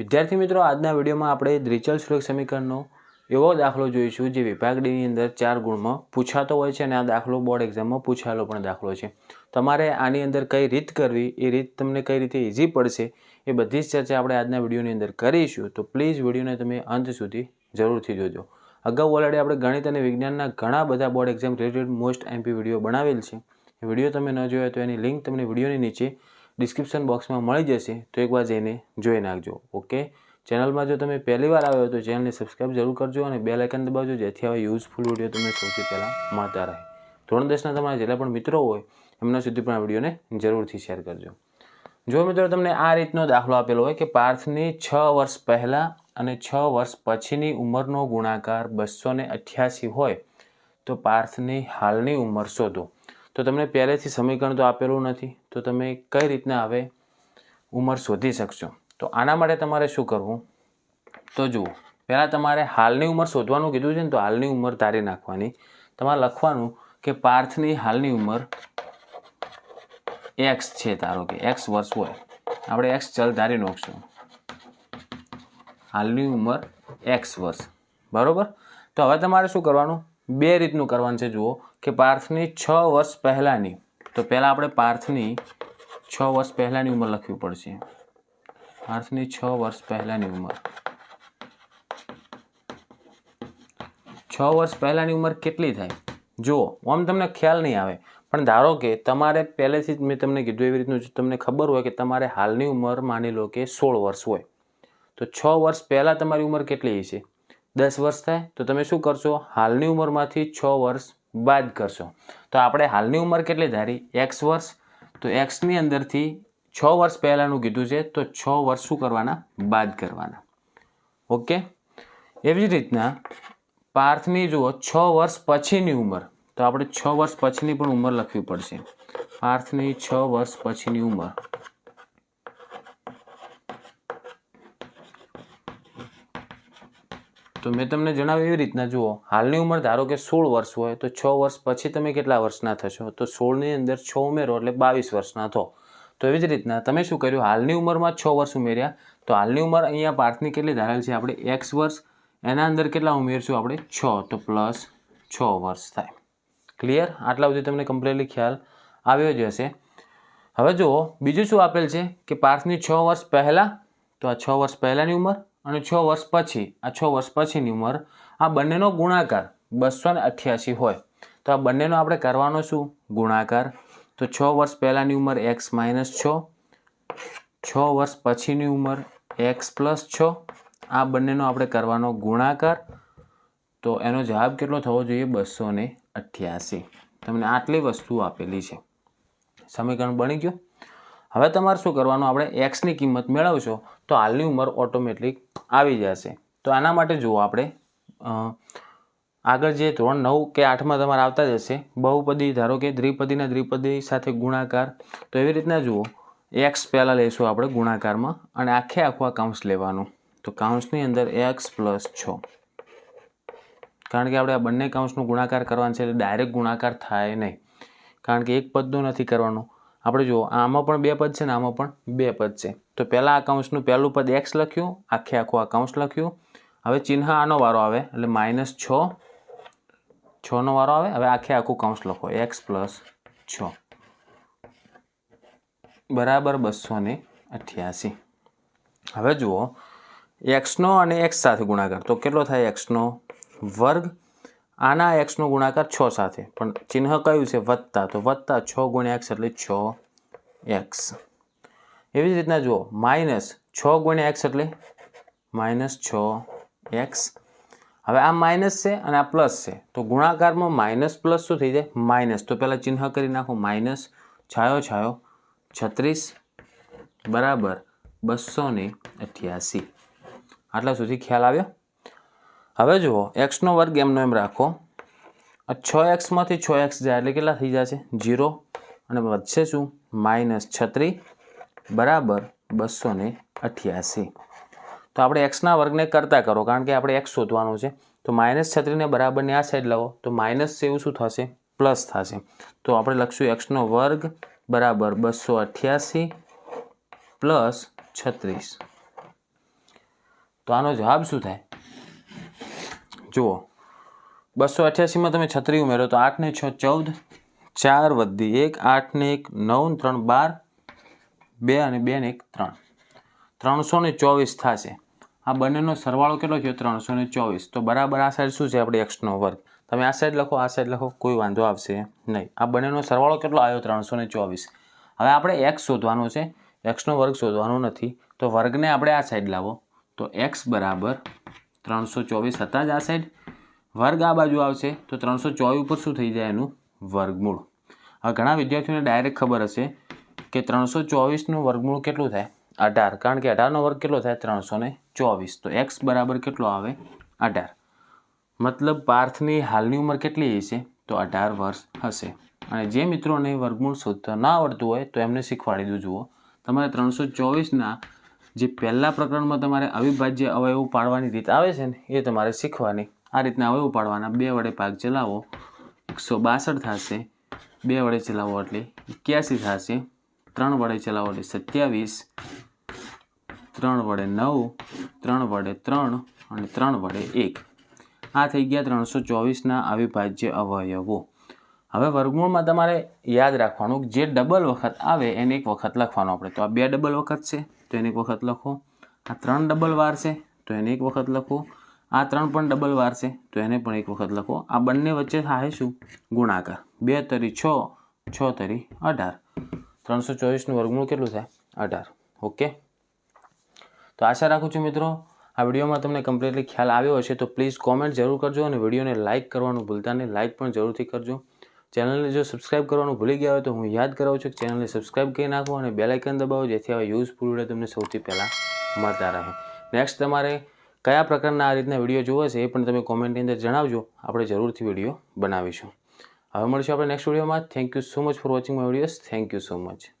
વિદ્યાર્થી મિત્રો, આજના વિડીયોમાં આપણે દ્વિચલ સુરેખ સમીકરણનો એવો દાખલો જોઈશું જે વિભાગ ડીની અંદર ચાર ગુણમાં પૂછાતો હોય છે અને આ દાખલો બોર્ડ એક્ઝામમાં પૂછાયેલો પણ દાખલો છે. તમારે આની અંદર કઈ રીત કરવી, એ રીત તમને કઈ રીતે ઇઝી પડશે, એ બધી જ ચર્ચા આપણે આજના વિડીયોની અંદર કરીશું. તો પ્લીઝ વિડીયોને તમે અંત સુધી જરૂરથી જોજો. અગાઉ ઓલરેડી આપણે ગણિત અને વિજ્ઞાનના ઘણા બધા board exam related most MP video બનાવેલ છે. વીડિયો તમે ન જોયો તો એની લિંક તમને વિડીયોની નીચે ડિસ્ક્રિપ્શન બોક્સમાં મળી જશે, તો એકવાર જઈને જોઈ નાખજો ઓકે ચેનલમાં જો તમે પહેલી વાર આવ્યો તો ચેનલને સબસ્ક્રાઈબ જરૂર કરજો અને બેલ આઇકન દબાવજો, જેથી આવા યુઝફુલ વીડિયો તમને સૌથી પહેલાં મળતા રહે. ધોરણ દસના તમારા જેટલા પણ મિત્રો હોય, એમના સુધી પણ આ વિડીયોને જરૂરથી શેર કરજો. જો મિત્રો તમને આ રીતનો દાખલો આપેલો હોય કે પાર્થની છ વર્ષ પહેલાં અને છ વર્ષ પછીની ઉંમરનો ગુણાકાર બસો ને અઠ્યાસી હોય, તો પાર્થની હાલની ઉંમર શોધો. તો તમને પહેલેથી સમીકરણ તો આપેલું નથી. તો તમે કઈ રીતના હવે ઉંમર શોધી શકશો? તો આના માટે તમારે શું કરવું? તો જુઓ, પહેલાં તમારે હાલની ઉંમર શોધવાનું કીધું છે ને, તો હાલની ઉંમર તારી નાખવાની. તમારે લખવાનું કે પાર્થની હાલની ઉંમર એક્સ છે ધારો કે એક્સ વર્ષ હોય. આપણે એક્સ ચલ ધારી નાખશું. હાલની ઉંમર એક્સ વર્ષ. બરાબર? તો હવે તમારે શું કરવાનું? બે રીતનું કરવાનું છે, જુઓ. કે પાર્થની છ વર્ષ પહેલાંની. તો પહેલાં આપણે પાર્થની છ વર્ષ પહેલાંની ઉંમર લખવી પડશે. પાર્થની છ વર્ષ પહેલાંની ઉંમર. છ વર્ષ પહેલાંની ઉંમર કેટલી થાય? જુઓ, આમ તમને ખ્યાલ નહીં આવે. પણ ધારો કે તમારે પહેલેથી જ મેં તમને કીધું એવી રીતનું તમને ખબર હોય કે તમારે હાલની ઉંમર માની લો કે સોળ વર્ષ હોય. તો છ વર્ષ પહેલાં તમારી ઉંમર કેટલી છે દસ વર્ષ થાય, તો તમે શું કરશો? હાલની ઉંમરમાંથી છ વર્ષ બાદ કરશો. તો આપણે હાલની ઉંમર કેટલી ધારી? એક્સ વર્ષ? તો એક્સની અંદરથી છ વર્ષ પહેલાંનું કીધું છે, તો છ વર્ષ શું કરવાના? બાદ કરવાના. ઓકે? એવી જ રીતના પાર્થની જુઓ, છ વર્ષ પછીની ઉંમર. તો આપણે છ વર્ષ પછીની પણ ઉંમર લખવી પડશે. પાર્થની છ વર્ષ પછીની ઉંમર. તો મેં તમને જણાવ્યું એવી રીતના, જુઓ, હાલની ઉંમર ધારો કે સોળ વર્ષ હોય, તો છ વર્ષ પછી તમે કેટલા વર્ષના થશો? તો સોળની અંદર છ ઉમેરો એટલે બાવીસ વર્ષના થો. તો એવી જ રીતના તમે શું કર્યું? હાલની ઉંમરમાં છ વર્ષ ઉમેર્યા. તો હાલની ઉંમર અહીંયા પાર્થની કેટલી ધારેલ છે? આપણે એક્સ વર્ષ, એના અંદર કેટલા ઉમેરશું આપણે? છ. તો પ્લસ છ વર્ષ થાય. ક્લિયર આટલા સુધી તમને કમ્પ્લીટલી ખ્યાલ આવ્યો જ હશે. હવે જુઓ, બીજું શું આપેલ છે? કે પાર્થની છ વર્ષ પહેલાં, તો આ છ વર્ષ પહેલાંની ઉંમર અને છ વર્ષ પછી, આ છ વર્ષ પછીની ઉંમર, આ બંનેનો ગુણાકાર બસો ને અઠ્યાસી હોય. તો આ બંનેનો આપણે કરવાનો શું? ગુણાકાર. તો છ વર્ષ પહેલાંની ઉંમર એક્સ માઇનસ છ છ વર્ષ પછીની ઉંમર એક્સ પ્લસ છ. આ બંનેનો આપણે કરવાનો ગુણાકાર. તો એનો જવાબ કેટલો થવો જોઈએ? બસો ને અઠ્યાસી. તમને આટલી વસ્તુ આપેલી છે. સમીકરણ બની ગયું? હવે તમારે શું કરવાનું? આપણે એક્સની કિંમત મેળવશો, તો હાલની ઉંમર ઓટોમેટિક આવી જશે. તો આના માટે જુઓ આપણે આગળ જે ધોરણ નવ કે આઠમાં તમારે આવતા જ હશે. બહુપદી ધારો કે દ્વિપદીના દ્વિપદી સાથે ગુણાકાર. તો એવી રીતના જુઓ એક્સ પહેલાં લઈશું આપણે ગુણાકારમાં અને આખે આખું કાઉન્સ લેવાનું. તો કાઉન્સની અંદર એક્સ પ્લસ છ. કારણ કે આપણે આ બંને કાઉન્સનો ગુણાકાર કરવાનો છે એટલે ડાયરેક્ટ ગુણાકાર થાય નહીં. કારણ કે એક પદનો નથી કરવાનો. આપણે જુઓ આમાં પણ બે પદ છે ને આમાં પણ બે પદ છે. તો પહેલાં આ કાઉન્સનું પહેલું પદ એક્સ લખ્યું, આખે આખું આ કાઉન્સ લખ્યું. હવે ચિહ્ન આનો વારો આવે, એટલે માઇનસ છ, છનો વારો આવે, હવે આખે આખું કાઉન્સ લખો એક્સ પ્લસ છ. બરાબર બસો ને અઠ્યાસી. હવે જુઓ એક્સનો અને એક્સ સાથે ગુણાકાર, તો કેટલો થાય એક્સનો વર્ગ? આના એક્સનો ગુણાકાર છ સાથે. પણ ચિહ્ન કયું છે? વત્તા. તો વત્તા છ ગુણ્યા એક્સ એટલે છ એક્સ એવી જ રીતના જુઓ. માઇનસ છ ગુણ્યા એક્સ એટલે માઇનસ છ એક્સ હવે આ માઇનસ છે અને આ પ્લસ છે. તો ગુણાકારમાં માઇનસ પ્લસ શું થઈ જાય? માઇનસ. તો પહેલાં ચિહ્ન કરી નાખો. માઇનસ છાયો છાયો છત્રીસ બરાબર બસો ને અઠ્યાસી. આટલા સુધી ખ્યાલ આવ્યો? હવે જુઓ એક્સનો વર્ગ એમનો એમ રાખો. છ એક્સમાંથી છ એક્સ જાય એટલે કેટલા થઈ જશે જીરો અને વધશે શું? માઇનસ છત્રી બરાબર બસો ને અઠ્યાસી. તો આપણે એક્સના વર્ગને કરતા કરો, કારણ કે આપણે એક્સ શોધવાનું છે. તો માઇનસ છત્રીને બરાબરને આ સાઈડ લાવો. તો માઇનસ એવું શું થશે? પ્લસ થશે. તો આપણે લખશું એક્સનો વર્ગ બરાબર બસો અઠ્યાસી પ્લસ છત્રીસ. તો આનો જવાબ શું થાય? જુઓ. બસો અઠ્યાસીમાં તમે છત્રી ઉમેરો તો આઠ ને છ ચૌદ, ચાર વધી એક આઠ ને એક નવ, ત્રણ બાર, બે અને બે ને એક ત્રણ. ત્રણસો ને ચોવીસ થશે. આ બંનેનો સરવાળો કેટલો થયો? ત્રણસો ને ચોવીસ. તો બરાબર આ સાઈડ શું છે? આપણે એક્સનો વર્ગ. તમે આ સાઈડ લખો, આ સાઈડ લખો, કોઈ વાંધો આવશે નહીં. આ બંનેનો સરવાળો કેટલો આવ્યો? ત્રણસો ને ચોવીસ. હવે આપણે એક્સ શોધવાનો છે. એક્સનો વર્ગ શોધવાનો નથી. તો વર્ગને આપણે આ સાઈડ લાવો. તો એક્સ બરાબર ત્રણસો ચોવીસ હતા જ આ સાઈડ વર્ગ આ બાજુ આવશે, તો ત્રણસો ચોવીસ ઉપર શું થઈ જાય એનું? વર્ગમૂળ. હવે ઘણા વિદ્યાર્થીઓને ડાયરેક્ટ ખબર હશે કે ત્રણસો ચોવીસનું વર્ગમૂળ કેટલું થાય? અઢાર. કારણ કે અઢારનો વર્ગ કેટલો થાય? ત્રણસો ચોવીસ. તો એક્સ બરાબર કેટલો આવે? અઢાર. મતલબ પાર્થની હાલની ઉંમર કેટલી હશે? તો અઢાર વર્ષ હશે. અને જે મિત્રોને વર્ગમૂળ શોધતા ના આવડતું હોય તો એમને શીખવાડી દઉં જુઓ. તમારે ત્રણસો ચોવીસના જે પહેલાં પ્રકરણમાં તમારે અવિભાજ્ય અવયવો પાડવાની રીત આવે છે ને, એ તમારે શીખવાની. આ રીતના અવયવ પાડવાના. બે વડે ભાગ ચલાવો. એકસો બાસઠ થશે. બે વડે ચલાવો એટલે એક્યાસી થશે. ત્રણ વડે ચલાવો એટલે સત્યાવીસ. ત્રણ વડે નવ. ત્રણ વડે ત્રણ અને ત્રણ વડે એક. આ થઈ ગયા ત્રણસો ચોવીસના અવિભાજ્ય અવયવો. હવે વર્ગમૂળમાં તમારે યાદ રાખવાનું જે ડબલ વખત આવે, એને એક વખત લખવાનું આપણે. તો આ બે ડબલ વખત છે, તો એને એક વખત લખો. આ ત્રણ ડબલ વાર છે, તો એને એક વખત લખો. આ ત્રણ પણ ડબલ વાર છે, તો એને પણ એક વખત લખો. આ બંને વચ્ચે થાય શું? ગુણાકાર. બે તરી છ છ તરી અઢાર. ત્રણસો ચોવીસનું વર્ગમૂળ કેટલું થાય? અઢાર. ઓકે? તો આશા રાખું છું મિત્રો, આ વિડીયોમાં તમને કમ્પ્લીટલી ખ્યાલ આવ્યો હશે, તો પ્લીઝ કોમેન્ટ જરૂર કરજો અને વિડીયોને લાઇક કરવાનું ભૂલતા નહીં. લાઇક પણ જરૂરથી કરજો. ચેનલને જો સબસ્ક્રાઇબ કરવાનું ભૂલી ગયા હોય તો હું યાદ કરાવું છું કે ચેનલને સબસ્ક્રાઇબ કરી નાખો અને બેલાઇકન દબાવો, જેથી આવા યુઝફુલ વીડિયો તમને સૌથી પહેલાં મળતા રહે. નેક્સ્ટ તમારે કયા પ્રકારના આ રીતના વીડિયો જોવો છે એ પણ તમે કોમેન્ટની અંદર જણાવજો. આપણે જરૂરથી વીડિયો બનાવીશું. હવે મળીશું આપણે નેક્સ્ટ વિડીયોમાં thank you so much for watching my videos thank you so much